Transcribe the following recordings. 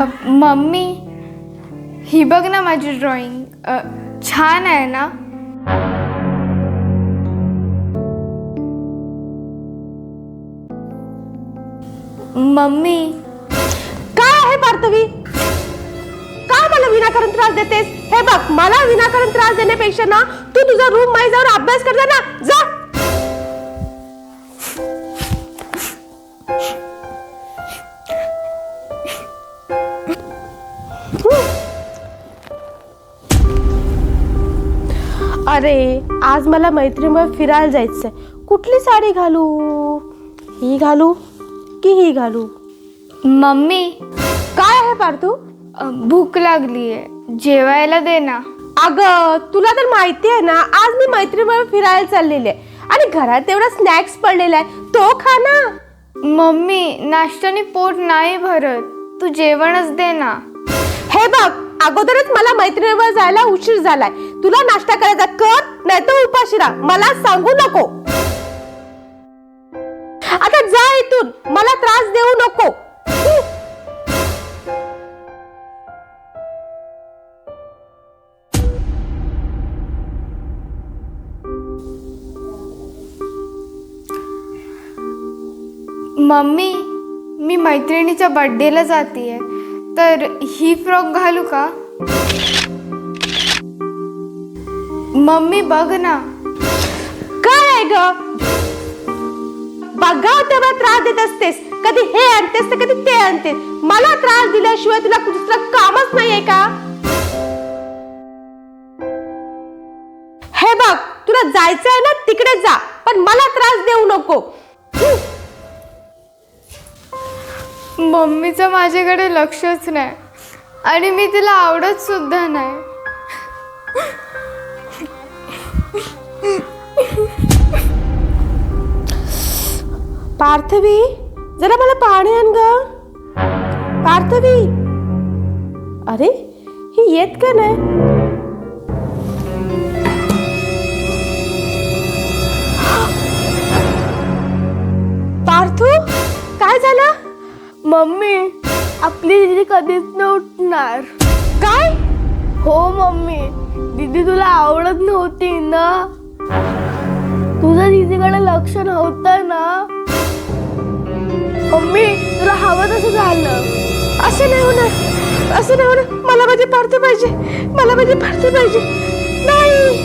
Mummy ही बघ ना माझी ड्रॉइंग छान आहे ना? मम्मी. काय आहे पार्थवी? का मला विनाकारण त्रास देतेस? हे बघ मला विनाकारण त्रास देण्यापेक्षा ना तू तुझा रूम माई जाऊन अभ्यास कर ना जा अरे आज मला मैत्रीमुळे फिरायला जायचंय. कुठली साडी घालू? ही घालू की ही घालू? मम्मी. काय आहे पार्थू? अ, भूक लागली आहे जेवायला दे ना. अगं तुला तर माहिती आहे ना आज मी मैत्रीमुळे फिरायला चाललेली आहे. आणि घरात एवढा स्नॅक्स पडलेला आहे. तो खा ना. मम्मी नाश्त्याने पोट नाही भरत. तू जेवणच दे ना. हे बघ अगोदरच मला मैत्रिणीवर जायला उशीर झालाय. तुला नाश्ता करायचा कर नाही तर उपाशी राहा. मला सांगू नको. आता जा इथून. मला त्रास देऊ नको. मम्मी मी मैत्रिणीच्या बर्थडेला जाते तर ही फ्रॉक घालू का? मम्मी बघ ना. काय आहे ग? बघा तेव्हा त्रास देत असतेस. कधी हे आणतेस तर कधी ते आणतेस मला त्रास दिल्याशिवाय तुला दुसरं कामच नाहीये का? हे बघ तुला जायचंय ना तिकडे जा. पण मला त्रास देऊ नको. मम्मीचं माझ्याकडे लक्षच नाही. आणि मी तिला आवडत सुद्धा नाही. पार्थवी जरा मला पाणी आण ग. पार्थवी. अरे ही येत का नाही? पार्थू काय झालं? मम्मी आपली दिदी कधीच न उठणार काय? हो मम्मी दीदी तुला आवडत नव्हती ना? तुझं दीदीकडे लक्ष नव्हतं ना? मम्मी तुला हवं तसं झालं. असं नाही होणार. असं नाही होणार. मला माझे पार्थू पाहिजे. मला माझे पार्थू पाहिजे. नाही.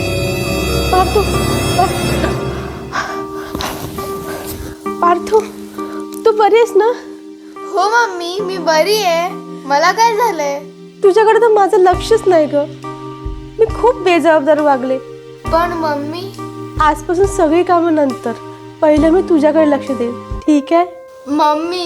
पार्थू. पार्थू तू बरी आहेस ना? हो मम्मी मी बरी आहे. मला काय झालंय? तुझ्याकडे तर माझं लक्षच नाही ग. मी खूप बेजबाबदार वागले. पण मम्मी? आजपासून सगळी कामं नंतर. पहिलं मी तुझ्याकडे लक्ष देईन. ठीक आहे? मम्मी